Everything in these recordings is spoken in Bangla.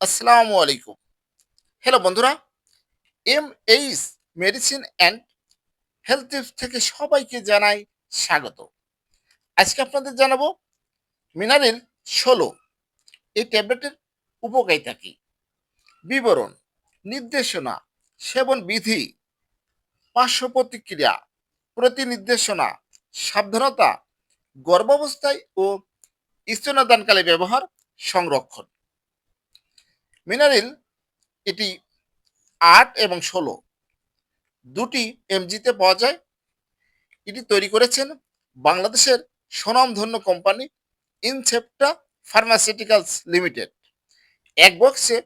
আসসালামু আলাইকুম। হ্যালো বন্ধুরা। M H medicine and health tips থেকে সবাইকে জানাই স্বাগত। আজকে আপনাদের জানাব মিনারেল ষোলো। এই ট্যাবলেটের উপকারিতা কী? বিবরণ, নির্দেশনা সেবন বিধি পার্শ্ব প্রতিক্রিয়া প্রতিনির্দেশনা, সাবধানতা, গর্ভাবস্থায় ও স্তনদানকালে ব্যবহার, সংরক্ষণ। মিনারেল এটি আট এবং ষোলো। দুটি এমজিতে পাওয়া যায়। এটি তৈরি করেছেন বাংলাদেশের স্বনামধন্য কোম্পানি ইনসেপ্টা ফার্মাসিউটিক্যালস লিমিটেড। এক বক্সে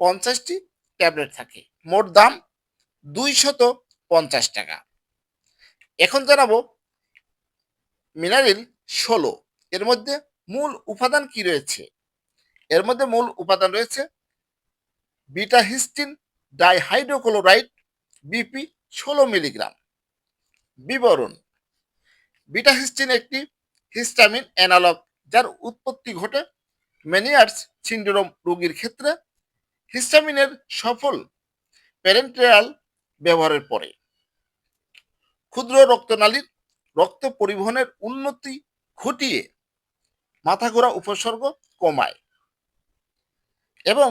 পঞ্চাশটি ট্যাবলেট থাকে। মোট দাম দুইশত পঞ্চাশ টাকা। এখন জানাব মিনারেল ষোলো। এর মধ্যে মূল উপাদান কি রয়েছে? এর মধ্যে মূল উপাদান রয়েছে বিটা হিস্টিন ডাইহাইড্রোক্লোরাইড, বিপি ষোলো মিলিগ্রাম। বিবরণ বিটা হিস্টিন একটি হিস্টামিন অ্যানালগ যার উৎপত্তি ঘটে ম্যানিয়ার্স সিন্ড্রোম রোগীর ক্ষেত্রে। হিস্টামিনের সফল প্যারেন্ট্রিয়াল ব্যবহারের পরে ক্ষুদ্র রক্তনালীর রক্ত পরিবহনের উন্নতি ঘটিয়ে মাথা ঘোরা উপসর্গ কমায় এবং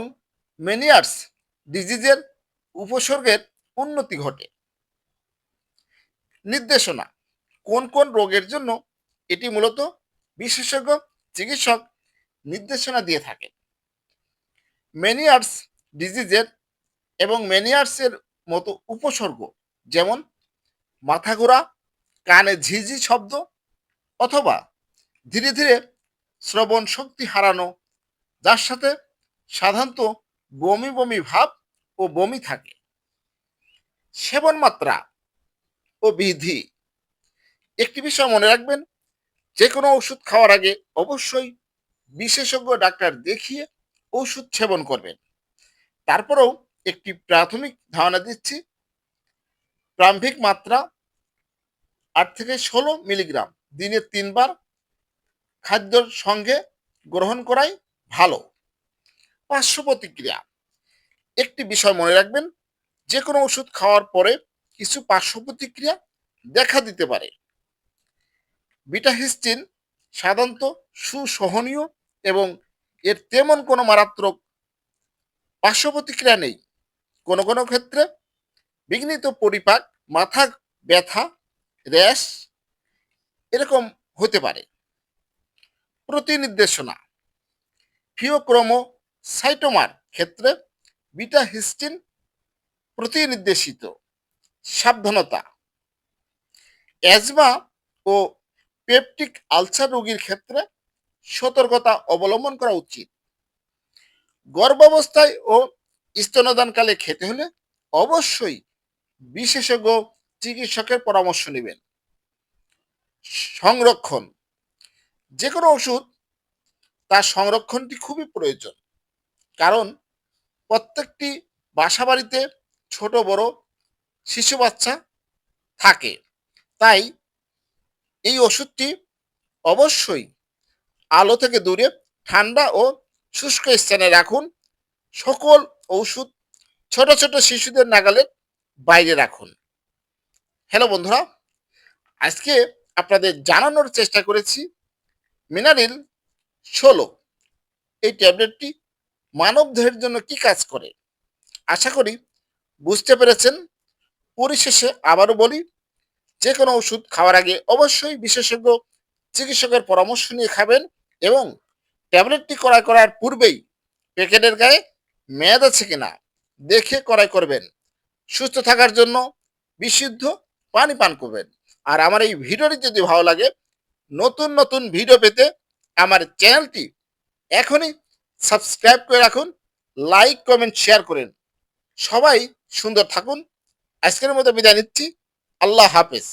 মেনিয়ার্স ডিজিজের উপসর্গের উন্নতি ঘটে। নির্দেশনা, কোন কোন রোগের জন্য এটি মূলত বিশেষজ্ঞ চিকিৎসক নির্দেশনা দিয়ে থাকে। মেনিয়ার্স ডিজিজের এবং মেনিয়ার্সের মতো উপসর্গ, যেমন মাথা ঘোরা, কানে ঝিঝি শব্দ, অথবা ধীরে ধীরে শ্রবণ শক্তি হারানো, যার সাথে সাধারণত বমি বমি ভাব ও বমি থাকে। সেবন মাত্রা ও বিধি একটি বিষয় মনে রাখবেন যে কোনো ওষুধ খাওয়ার আগে অবশ্যই বিশেষজ্ঞ ডাক্তার দেখিয়ে ওষুধ সেবন করবেন। তারপরেও একটি প্রাথমিক ধারণা দিচ্ছি প্রারম্ভিক মাত্রা আট থেকে ষোলো মিলিগ্রাম, দিনে তিনবার খাদ্যর সঙ্গে গ্রহণ করাই ভালো। পার্শ্ব প্রতিক্রিয়া একটি বিষয় মনে রাখবেন যে কোনো ওষুধ খাওয়ার পরে কিছু পার্শ্ব প্রতিক্রিয়া দেখা দিতে পারে। বিটাহিস্টিন সাধারণত সুসহনীয় এবং এর তেমন কোনো মারাত্মক পার্শ্ব প্রতিক্রিয়া নেই। কোনো কোনো ক্ষেত্রে বিঘ্নিত পরিপাক, মাথা ব্যথা, র্যাশ এরকম হতে পারে। প্রতিনির্দেশনা ফিওক্রোমো সাইটোমার ক্ষেত্রে বিটা হিস্টিন প্রতিনির্দেশিত। সাবধানতা। অ্যাজমা ও পেপটিক আলসার রোগীর ক্ষেত্রে সতর্কতা অবলম্বন করা উচিত। গর্ভাবস্থায় ও স্তনদানকালে খেতে হলে অবশ্যই বিশেষজ্ঞ চিকিৎসকের পরামর্শ নেবেন। সংরক্ষণ। যে কোনো ওষুধ তার সংরক্ষণটি খুবই প্রয়োজন। কারণ প্রত্যেকটি বাসা বাড়িতে ছোট, বড় শিশু বাচ্চা থাকে। তাই এই ওষুধটি অবশ্যই আলো থেকে দূরে, ঠান্ডা ও শুষ্ক স্থানে রাখুন। সকল ওষুধ ছোট ছোট শিশুদের নাগালের বাইরে রাখুন। হ্যালো বন্ধুরা, আজকে আপনাদের জানানোর চেষ্টা করেছি মিনারিল ষোলো। এই ট্যাবলেটটি মানব দেহের জন্য কি কাজ করে? আশা করি বুঝতে পেরেছেন। পরিশেষে আবারও বলি, যে কোনো ওষুধ খাওয়ার আগে অবশ্যই বিশেষজ্ঞ চিকিৎসকের পরামর্শ নিয়ে খাবেন এবং ট্যাবলেটটি ক্রয় করার পূর্বেই প্যাকেটের গায়ে মেয়াদ আছে কিনা দেখে ক্রয় করবেন। সুস্থ থাকার জন্য বিশুদ্ধ পানি পান করবেন। আর আমার এই ভিডিওটি যদি ভালো লাগে, নতুন নতুন ভিডিও পেতে আমার চ্যানেলটি এখনই সাবস্ক্রাইব করে রাখুন লাইক কমেন্ট শেয়ার করেন। সবাই সুন্দর থাকুন। আজকের মতো বিদায় নিচ্ছি। আল্লাহ হাফেজ।